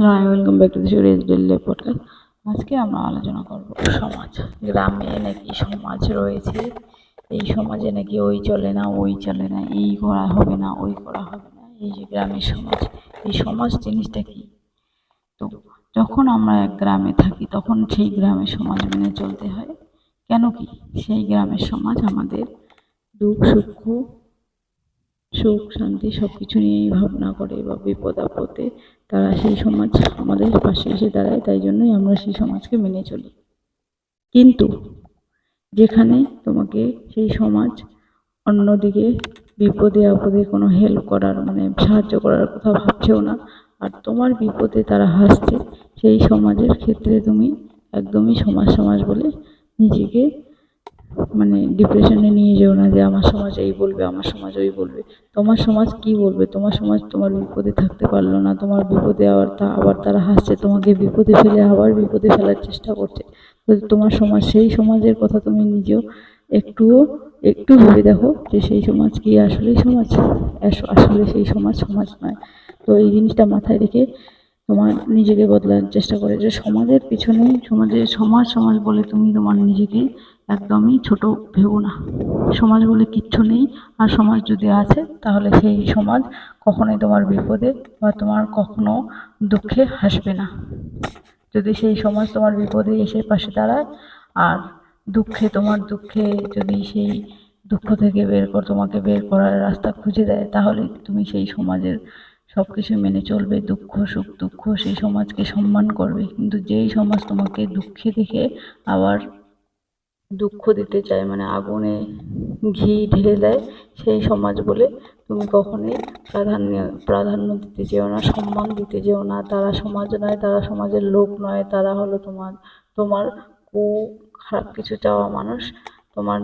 Hello I welcome back to podcast আজকে আমরা আলোচনা করব সমাজ। গ্রামে নাকি সমাজ রয়েছে। এই সমাজে নাকি ওই চলে না, ওই চলে না, এই করা হবে না, ওই করা হবে না। এই যে গ্রামের সমাজ, এই সমাজ জিনিসটা কি? তো যখন আমরা এক গ্রামে থাকি, তখন সেই গ্রামের সমাজ মেনে চলতে হয়। কেন কি? সেই গ্রামের সমাজ আমাদের দুঃখ, সুখ সুখ, শান্তি সব কিছু নিয়েই ভাবনা করে বা বিপদ, আপদে তারা সেই সমাজ আমাদের পাশে এসে দাঁড়ায়, তাই জন্যই আমরা সেই সমাজকে মেনে চলি। কিন্তু যেখানে তোমাকে সেই সমাজ অন্যদিকে বিপদে, আপদে কোনো হেল্প করার মানে সাহায্য করার কথা ভাবছেও না, আর তোমার বিপদে তারা হাসছে, সেই সমাজের ক্ষেত্রে তুমি একদমই সমাজ সমাজ বলে নিজেকে মানে ডিপ্রেশনে নিয়ে যেও না যে আমার সমাজ এই বলবে, আমার সমাজ ওই বলবে। তোমার সমাজ কি বলবে? তোমার সমাজ তোমার বিপদে থাকতে পারল না, তোমার বিপদে আবার তা, আবার তারা হাসছে, তোমাকে বিপদে ফেলে আবার বিপদে ফেলার চেষ্টা করছে। তো তোমার সমাজ, সেই সমাজের কথা তুমি নিজেও একটুও, একটু ভেবে দেখো যে সেই সমাজ কি আসলেই সমাজ? আসলে সেই সমাজ সমাজ নয়। তো এই জিনিসটা মাথায় রেখে তোমার নিজেকে বদলানোর চেষ্টা করে যে সমাজের পিছনে সমাজের সমাজ সমাজ বলে তুমি তোমার নিজেকে একদমই ছোট ভেবো না। সমাজ বলে কিচ্ছু নেই। আর সমাজ যদি আছে, তাহলে সেই সমাজ কখনোই তোমার বিপদে বা তোমার কখনো দুঃখে হাসবে না। যদি সেই সমাজ তোমার বিপদে এসে পাশে দাঁড়ায়, আর দুঃখে, তোমার দুঃখে যদি সেই দুঃখ থেকে বের কর, তোমাকে বের করার রাস্তা খুঁজে দেয়, তাহলে তুমি সেই সমাজের সব কিছু মেনে চলবে। দুঃখ, সুখ, দুঃখ সেই সমাজকে সম্মান করবে। কিন্তু যেই সমাজ তোমাকে দুঃখে দেখে আবার দুঃখ দিতে চায় মানে আগুনে ঘি ঢেলে দেয় সেই সমাজ বলে, তুমি কখনোই প্রাধান্য প্রাধান্য দিতে যেও না, সম্মান দিতে যেও না। তারা সমাজ নয়, তারা সমাজের লোক নয়, তারা হলো তোমার তোমার কু খারাপ কিছু চাওয়া মানুষ। তোমার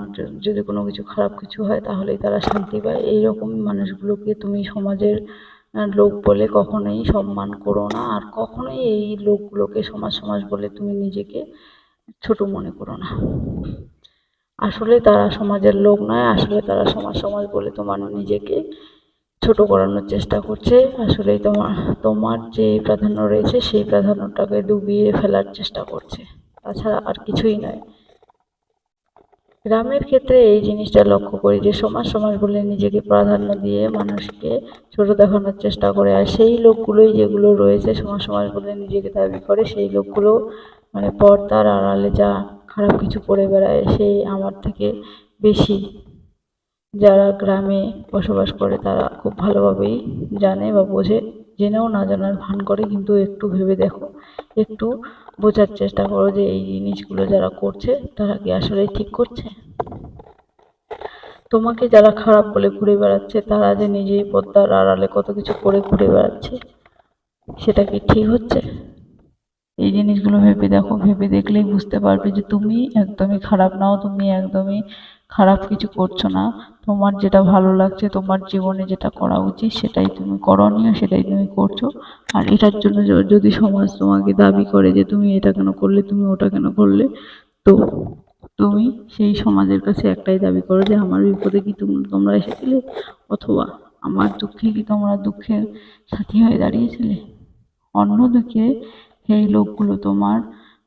যদি কোনো কিছু খারাপ কিছু হয় তাহলেই তারা শান্তি পায়। এইরকম মানুষগুলোকে তুমি সমাজের লোক বলে কখনোই সম্মান করো না। আর কখনোই এই লোকগুলোকে সমাজ সমাজ বলে তুমি নিজেকে ছোট মনে করো না। আসলে তারা সমাজের লোক নয়, আসলে তারা সমাজ সমাজ বলে তোমার নিজেকে ছোট করানোর চেষ্টা করছে। আসলেই তোমার তোমার যে প্রাধান্য রয়েছে, সেই প্রাধান্যটাকে ডুবিয়ে ফেলার চেষ্টা করছে। তাছাড়া আর কিছুই নয়। গ্রামের ক্ষেত্রে এই জিনিসটা লক্ষ্য করি যে, সমাজ সমাজ বলে নিজেকে প্রাধান্য দিয়ে মানুষকে ছোট দেখানোর চেষ্টা করে। আর সেই লোকগুলোই যেগুলো রয়েছে, সমাজ সমাজ বলে নিজেকে দাবি করে, সেই লোকগুলো মানে পর্দার আড়ালে যা খারাপ কিছু করে বেড়ায়, সেই আমার থেকে বেশি। যারা গ্রামে বসবাস করে, তারা খুব ভালোভাবেই জানে বা বোঝে। জেনেও না জানার ভান করে, কিন্তু একটু ভেবে দেখো। একটু বোঝার চেষ্টা করো যে এই জিনিসগুলো যারা করছে, তারা কি আসলেই ঠিক করছে? তোমাকে যারা খারাপ বলে ঘুরে বেড়াচ্ছে, তারা যে নিজেই পদ্মার আড়ালে কত কিছু করে ঘুরে বেড়াচ্ছে, সেটা কি ঠিক হচ্ছে? এই জিনিসগুলো ভেবে দেখো, ভেবে দেখলেই বুঝতে পারবে যে তুমি একদমই খারাপ নাও, তুমি একদমই খারাপ কিছু করছ না। তোমার যেটা ভালো লাগছে, তোমার জীবনে যেটা করা উচিত সেটাই তুমি করণীয় সেটাই তুমি করছ। আর এটার জন্য যদি সমাজ তোমাকে দাবি করে যে তুমি এটা কেন করলে, তুমি ওটা কেন করলে, তো তুমি সেই সমাজের কাছে একটাই দাবি করো যে আমার বিপদে কি তোম- তোমরা এসেছিলে? অথবা আমার দুঃখে কি তোমরা দুঃখের সাথী হয়ে দাঁড়িয়েছিলে? অন্যদিকে সেই লোকগুলো তোমার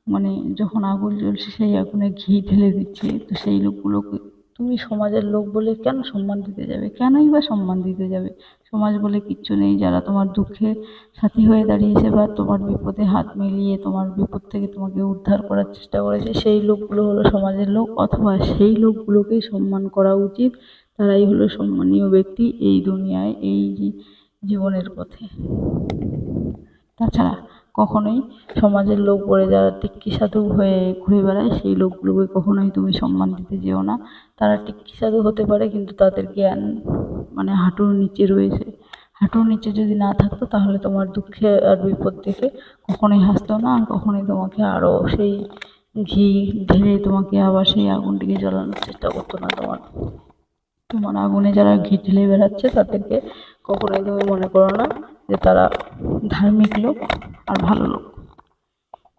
মানে যখন আগুন জ্বলছে সেই আগুনে ঘি ঢেলে দিচ্ছে, তো সেই লোকগুলোকে তুমি সমাজের লোক বলে কেন সম্মান দিতে যাবে? কেনই বা সম্মান দিতে যাবে? সমাজ বলে কিচ্ছু নেই। যারা তোমার দুঃখে সাথী হয়ে দাঁড়িয়েছে বা তোমার বিপদে হাত মিলিয়ে তোমার বিপদ থেকে তোমাকে উদ্ধার করার চেষ্টা করেছে, সেই লোকগুলো হলো সমাজের লোক। অথবা সেই লোকগুলোকেই সম্মান করা উচিত। তারাই হলো সম্মানীয় ব্যক্তি এই দুনিয়ায়, এই জীবনের পথে। তাছাড়া কখনোই সমাজের লোক বলে যারা টিক্কি সাধু হয়ে ঘুরে বেড়ায়, সেই লোকগুলোকে কখনোই তুমি সম্মান দিতে যেও না। তারা টিক্কি সাধু হতে পারে, কিন্তু তাদের জ্ঞান মানে হাঁটুর নিচে রয়েছে। হাঁটুর নিচে যদি না থাকতো, তাহলে তোমার দুঃখে আর বিপদ দেখে কখনোই হাসতো না, আর কখনোই তোমাকে আরও সেই ঘি ঢেলে তোমাকে আবার সেই আগুনটিকে জ্বালানোর চেষ্টা করতো না তোমার। তোমার আগুনে যারা ঘি ঢেলে বেড়াচ্ছে, তাদেরকে কখনোই তুমি মনে করো না যে তারা ধার্মিক লোক আর ভালো লোক।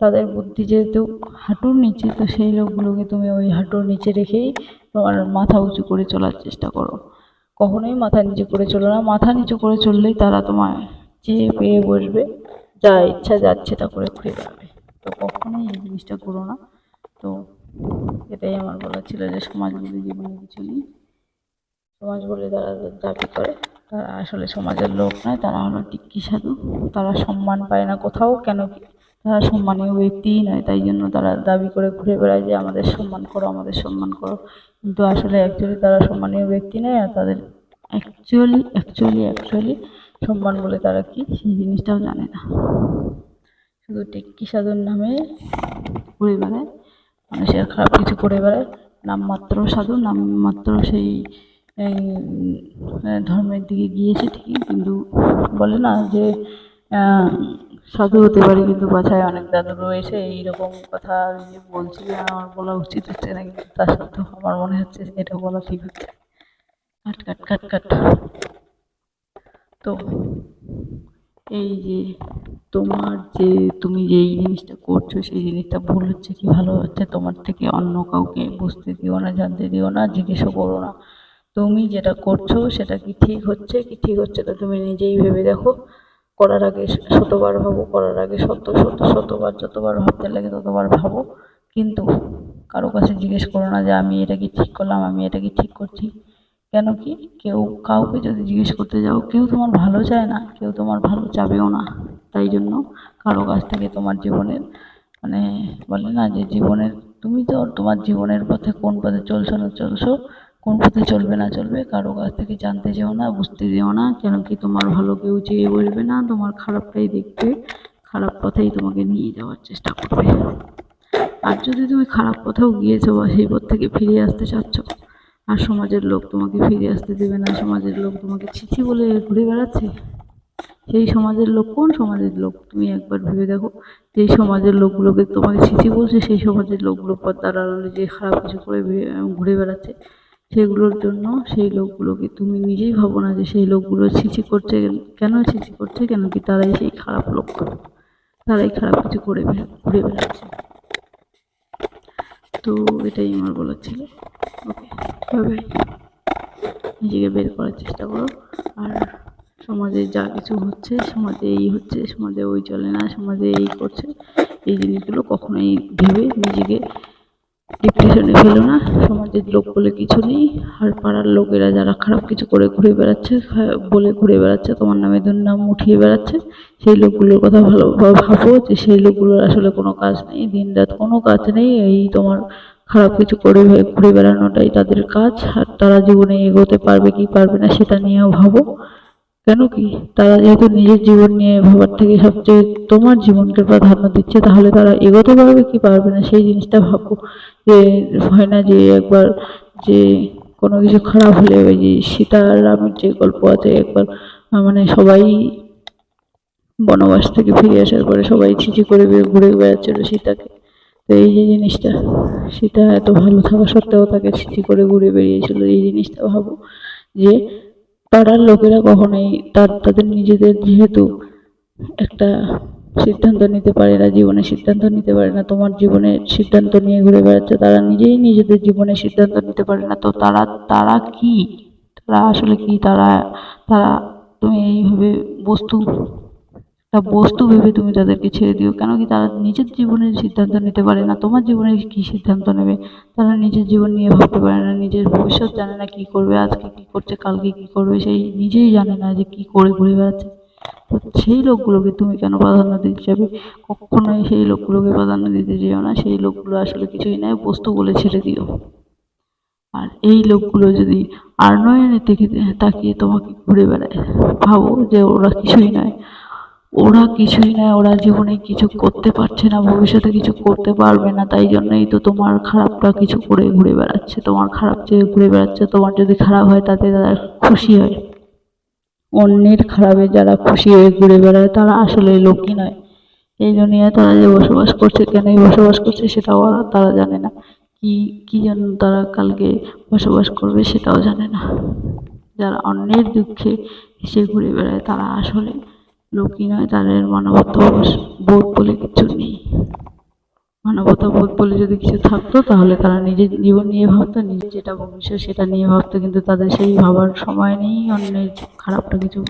তাদের বুদ্ধি যেহেতু হাঁটুর নিচে, তো সেই লোকগুলোকে তুমি ওই হাঁটুর নিচে রেখেই তোমার মাথা উঁচু করে চলার চেষ্টা করো। কখনোই মাথা নিচু করে চলো না। মাথা নিচু করে চললেই তারা তোমায় চেয়ে পেয়ে বসবে। যা ইচ্ছা যাচ্ছে তা করে ঘুরে বেড়াবে। তো কখনোই এই জিনিসটা করো না। তো এটাই আমার বলা ছিল যে সমাজ বলে জীবনে কিছু নেই। সমাজ বলে তারা দাবি করে। তারা আসলে সমাজের লোক নয়, তারা হলো টিক্কি সাধু। তারা সম্মান পায় না কোথাও, কেন তারা সম্মানীয় ব্যক্তিই নয়, তাই জন্য তারা দাবি করে ঘুরে বেড়ায় যে আমাদের সম্মান করো, আমাদের সম্মান করো। কিন্তু আসলে অ্যাকচুয়ালি তারা সম্মানীয় ব্যক্তি নয়, আর তাদের অ্যাকচুয়ালি অ্যাকচুয়ালি অ্যাকচুয়ালি সম্মান বলে তারা কি? সেই জিনিসটাও জানে না। শুধু টিক্কি সাধুর নামে ঘুরে বেড়ায়, মানুষের খারাপ কিছু করে বেড়ায়। নামমাত্র সাধু, নামমাত্র সেই এই, ধর্মের দিকে গিয়েছে ঠিকই কিন্তু বলে না যে সাধু হতে পারে কিন্তু বাছায় অনেক দাদু রয়েছে এইরকম কথা যে বলছি আমার বলা উচিত হচ্ছে না কিন্তু তার সত্ত্বেও আমার মনে হচ্ছে এটা বলা ঠিক হচ্ছে। কাট কাট কাট কাট। তো এই যে তোমার যে তুমি যে এই জিনিসটা করছ সেই জিনিসটা ভুল হচ্ছে কি ভালো হচ্ছে? তোমার থেকে অন্য কাউকে বুঝতে দিও না জানতে দিও না জিজ্ঞেসও করো না। তুমি যেটা করছ সেটা কি ঠিক হচ্ছে? কি ঠিক হচ্ছে না? তুমি নিজেই ভেবে দেখো। করার আগে শতবার ভাবো, করার আগে শত শত, শতবার, যতবার ভাবতে লাগে ততবার ভাবো। কিন্তু কারও কাছে জিজ্ঞেস করো না যে আমি এটা কি ঠিক করলাম, আমি এটা কি ঠিক করছি। কেন কি? কেউ কাউকে যদি জিজ্ঞেস করতে যাও, কেউ তোমার ভালো চায় না, কেউ তোমার ভালো চাবেও না। তাই জন্য কারও কাছ থেকে তোমার জীবনের মানে বলে না যে জীবনের, তুমি তো তোমার জীবনের পথে কোন পথে চলছো না চলছো কোন পথে চলবে না চলবে, কারও কাছ থেকে জানতে যেও না, বুঝতে যেও না, কেন কি তোমার ভালো কেউ চেয়ে বলবে না, তোমার খারাপটাই দেখবে, খারাপ পথেই তোমাকে নিয়ে যাওয়ার চেষ্টা করবে। আর যদি তুমি খারাপ পথেও গিয়েছো বা সেই পথ থেকে ফিরে আসতে চাচ্ছ, আর সমাজের লোক তোমাকে ফিরে আসতে দেবে না, সমাজের লোক তোমাকে ছিছি বলে ঘুরে বেড়াচ্ছে, সেই সমাজের লোক কোন সমাজের লোক? তুমি একবার ভেবে দেখো, যেই সমাজের লোকগুলোকে তোমাকে ছিছি বলছে, সেই সমাজের লোকগুলো পর্দার আড়ালে যে খারাপ কিছু করে ঘুরে বেড়াচ্ছে সেগুলোর জন্য সেই লোকগুলোকে তুমি নিজেই ভাবো না যে সেই লোকগুলো ছিছি করছে কেন ছিছি করছে? কেন কি তারাই সেই খারাপ লোক? তারাই খারাপ কিছু করে ঘুরে বেড়াচ্ছে। তো এটাই আমার বলার ছিল। ওকে নিজেকে বের করার চেষ্টা করো। আর সমাজে যা কিছু হচ্ছে, সমাজে এই হচ্ছে, সমাজে ওই চলে না, সমাজে এই করছে, এই জিনিসগুলো কখনোই ভেবে নিজেকে ডিপ্রেশনে ফেলো না। সমাজের লোক বলে কিছু নেই। আর পাড়ার লোকেরা যারা খারাপ কিছু করে ঘুরে বেড়াচ্ছে বলে ঘুরে বেড়াচ্ছে, তোমার নামে দুর্নাম উঠিয়ে বেড়াচ্ছে, সেই লোকগুলোর কথা ভালোভাবে ভাবো যে সেই লোকগুলোর আসলে কোনো কাজ নেই। দিন রাত কোনো কাজ নেই। এই তোমার খারাপ কিছু করে ঘুরে বেড়ানোটাই তাদের কাজ। আর তারা জীবনে এগোতে পারবে কি পারবে না, সেটা নিয়েও ভাবো। কেন কি? তারা যেহেতু নিজের জীবন নিয়ে ভাবার থেকে সবচেয়ে তোমার জীবনকে প্রাধান্য দিচ্ছে, তাহলে তারা এগোতে পারবে কি পারবে না? সেই জিনিসটা ভাবো। যে হয় না যে একবার যে কোনো কিছু খারাপ হলে ওই যে সীতা আর রামের যে গল্প আছে, একবার মানে সবাই বনবাস থেকে ফিরে আসার পরে সবাই ছিচি করে ঘুরে বেড়াচ্ছিল সীতাকে। তো এই যে জিনিসটা, সীতা এত ভালো থাকা সত্ত্বেও তাকে ছিচি করে ঘুরে বেরিয়েছিল এই জিনিসটা ভাবো যে পাড়ার লোকেরা কখনোই তার, তাদের নিজেদের যেহেতু একটা সিদ্ধান্ত নিতে পারে না জীবনে সিদ্ধান্ত নিতে পারে না, তোমার জীবনে সিদ্ধান্ত নিয়ে ঘুরে বেড়াচ্ছে, তারা নিজেই নিজেদের জীবনে সিদ্ধান্ত নিতে পারে না, তো তারা তারা কি? তারা আসলে কি? তারা তারা তুমি এইভাবে বস্তু একটা বস্তু ভেবে তুমি তাদেরকে ছেড়ে দিও। কেন কি তারা নিজের জীবনের সিদ্ধান্ত নিতে পারে না? তোমার জীবনে কি সিদ্ধান্ত নেবে? তারা নিজের জীবন নিয়ে ভাবতে পারে না নিজের ভবিষ্যৎ জানে না কি করবে আজকে কি করছে কালকে কি করবে সেই নিজেই জানে না যে কি করে ঘুরে বেড়াচ্ছে। তো সেই লোকগুলোকে তুমি কেন প্রাধান্য দিতে যাবে? কখনোই সেই লোকগুলোকে প্রাধান্য দিতে যেও না। সেই লোকগুলো আসলে কিছুই নয় বস্তু বলে ছেড়ে দিও। আর এই লোকগুলো যদি আর আর্নয়নের দিকে তাকিয়ে তোমাকে ঘুরে বেড়ায় ভাবো যে ওরা কিছুই নয়। ওরা কিছুই নয় ওরা জীবনে কিছু করতে পারছে না, ভবিষ্যতে কিছু করতে পারবে না, তাই জন্যই তো তোমার খারাপটা কিছু করে ঘুরে বেড়াচ্ছে। তোমার খারাপ চেয়ে ঘুরে বেড়াচ্ছে, তোমার যদি খারাপ হয় তাতে তারা খুশি হয়। অন্যের খারাপে যারা খুশি হয়ে ঘুরে বেড়ায়, তারা আসলে লোকই নয়। এই দুনিয়ায় তারা যে বসবাস করছে, কেনই বসবাস করছে সেটাও তারা জানে না। কি কি জন্য তারা কালকে বসবাস করবে সেটাও জানে না। যারা অন্যের দুঃখে হেসে ঘুরে বেড়ায়, তারা আসলে লোকই নয় তাদের মানবতা বোধ বলে কিছু নেই। মানবতা বোধ বলে যদি কিছু থাকতো, তাহলে তারা নিজের জীবন নিয়ে ভাবতো, নিজে যেটা ভবিষ্যৎ সেটা নিয়ে ভাবতো, কিন্তু তাদের সেই ভাবার সময় নেই, অন্যের খারাপটা কিছু